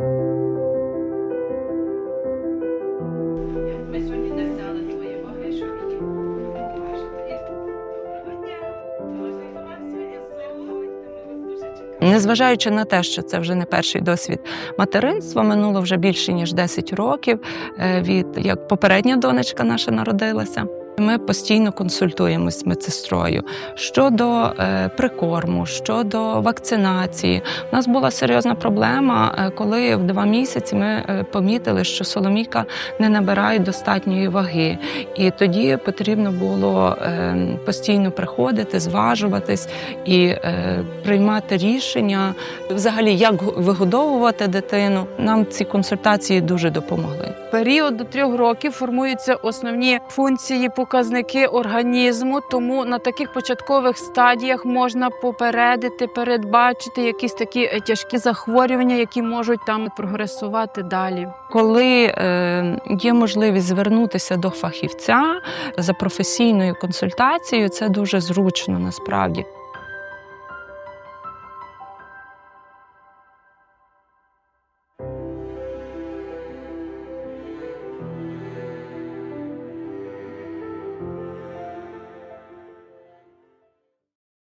Ми сьогодні не взяли твої ваги. Незважаючи на те, що це вже не перший досвід материнства, минуло вже більше ніж 10 років е, від як попередня донечка наша народилася. Ми постійно консультуємось з медсестрою щодо е, прикорму, щодо вакцинації. У нас була серйозна проблема, е, коли в два місяці ми е, помітили, що Соломійка не набирає достатньої ваги, і тоді потрібно було е, постійно приходити, зважуватись і е, приймати рішення, взагалі, як вигодовувати дитину. Нам ці консультації дуже допомогли. період до трьох років формуються основні функції, показники організму. Тому на таких початкових стадіях можна попередити, передбачити якісь такі е, тяжкі захворювання, які можуть там прогресувати далі. Коли е, є можливість звернутися до фахівця за професійною консультацією, це дуже зручно насправді.